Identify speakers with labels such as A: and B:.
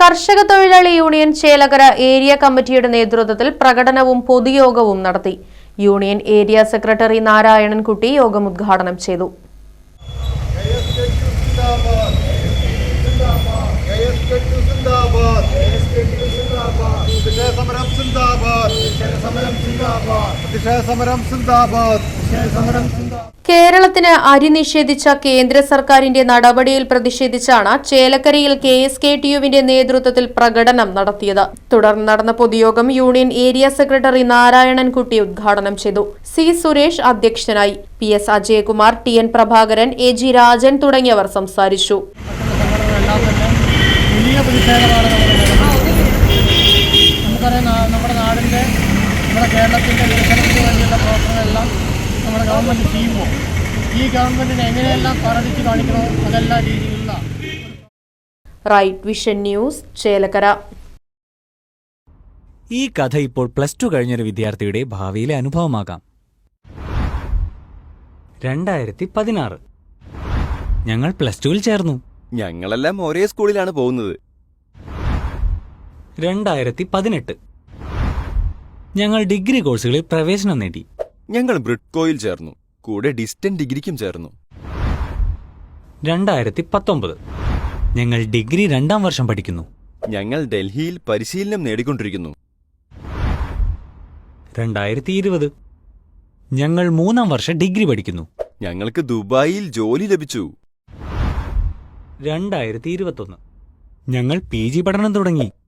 A: കർഷക തൊഴിലാളി union Chelakkara area കമ്മിറ്റിയുടെ നേതൃത്വത്തിൽ പ്രകടനവും പൊതുയോഗവും നടത്തി. യൂണിയൻ ഏരിയ സെക്രട്ടറി നാരായണൻകുട്ടി യോഗം ഉദ്ഘാടനം ചെയ്തു. കേരളത്തിന് അരി നിഷേധിച്ച കേന്ദ്ര സർക്കാരിന്റെ നടപടിയിൽ പ്രതിഷേധിച്ചാണ് ചേലക്കരയിൽ കെ എസ് കെ ടി യുവിന്റെ നേതൃത്വത്തിൽ പ്രകടനം നടത്തിയത്. തുടർന്ന് നടന്ന പൊതുയോഗം യൂണിയൻ ഏരിയ സെക്രട്ടറി നാരായണൻകുട്ടി ഉദ്ഘാടനം ചെയ്തു. സി സുരേഷ് അധ്യക്ഷനായി. P S Ajayakumar T N Prabhakaran A G Rajan തുടങ്ങിയവർ സംസാരിച്ചു.
B: നമ്മുടെ നാടിന്റെ നമ്മുടെ കേരളത്തിന്റെ വികസനത്തിന് വേണ്ടിയുള്ള പ്രവർത്തനങ്ങളെല്ലാം നമ്മുടെ ഗവൺമെന്റ് ചെയ്യുമ്പോൾ ഈ ഗവൺമെന്റിനെ എങ്ങനെയെല്ലാം പറടിച്ച് കാണിക്കണോ? അതെല്ലാ രീതിയിലുള്ള
A: റൈറ്റ് വിഷൻ ന്യൂസ് ചേലക്കര.
C: ഈ കഥ ഇപ്പോൾ പ്ലസ് ടു കഴിഞ്ഞൊരു വിദ്യാർത്ഥിയുടെ ഭാവിയിലെ അനുഭവമാകാം. രണ്ടായിരത്തി പതിനാറ് ഞങ്ങൾ പ്ലസ് ടുവിൽ ചേർന്നു.
D: ഞങ്ങളെല്ലാം ഒരേ സ്കൂളിലാണ് പോകുന്നത്.
C: രണ്ടായിരത്തി പതിനെട്ട് ഞങ്ങൾ ഡിഗ്രി കോഴ്സുകളിൽ പ്രവേശനം നേടി.
D: ഞങ്ങൾ ബ്രിഡ്കോയിൽ ചേർന്നു. കൂടെ ഡിസ്റ്റന്റ് ഡിഗ്രിക്കും ചേർന്നു.
C: രണ്ടായിരത്തി പത്തൊമ്പത് ഞങ്ങൾ ഡിഗ്രി രണ്ടാം വർഷം പഠിക്കുന്നു.
D: ഞങ്ങൾ ഡൽഹിയിൽ പരിശീലനം നേടിക്കൊണ്ടിരിക്കുന്നു.
C: രണ്ടായിരത്തി ഇരുപത് ഞങ്ങൾ മൂന്നാം വർഷം ഡിഗ്രി പഠിക്കുന്നു.
D: ഞങ്ങൾക്ക് ദുബായിൽ ജോലി ലഭിച്ചു.
C: രണ്ടായിരത്തി ഇരുപത്തൊന്ന് ഞങ്ങൾ പി ജി പഠനം തുടങ്ങി.